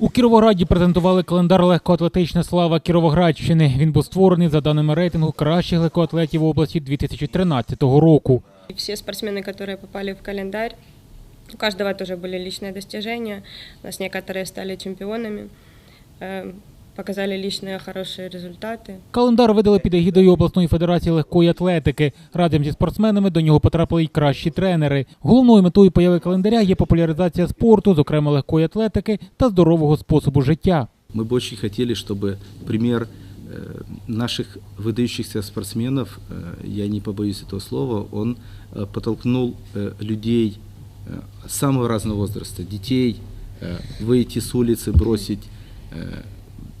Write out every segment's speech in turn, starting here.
У Кіровограді презентували календар легкоатлетична слава Кіровоградщини. Він був створений за даними рейтингу кращих легкоатлетів області 2013 року. И Все спортсмены, которые попали в календарь, у каждого тоже были личные достижения. У нас некоторые стали чемпионами, э, показали личные хорошие результаты. Календар видали під егідою обласної федерації легкої атлетики. Разом зі спортсменами до нього потрапили й кращі тренери. Головною метою появи календаря є популяризація спорту, зокрема легкої атлетики та здорового способу життя. Мы бы очень хотели, чтобы пример э, наших выдающихся спортсменов, э, я не побоюсь этого слова, он э, подтолкнул э, людей э, самого разного возраста, детей, э, выйти с улицы, бросить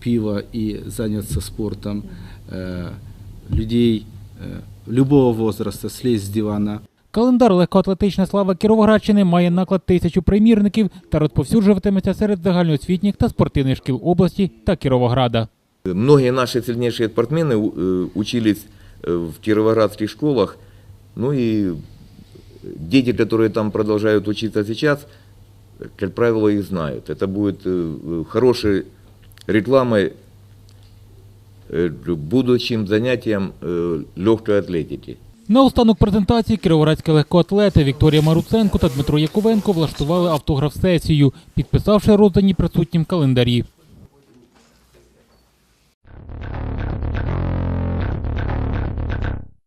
э, пиво и заняться спортом, э, людей э, любого возраста слезть с дивана, Календар легкоатлетична слава Кіровоградщини має наклад тисячу примірників та розповсюджуватиметься серед загальноосвітніх та спортивних шкіл області та Кіровограда. Многие наши сильнейшие спортсмены э, учились э, в кировоградских школах, ну и дети, которые там продолжают учиться сейчас, как правило, их знают. Это будет э, хорошей рекламой будучим будущим занятиям э, легкой атлетики. Наостанок презентації кіровоградські легкоатлети Вікторія Маруценко та Дмитро Яковенко влаштували автограф-сесію, підписавши роздані присутнім календарі.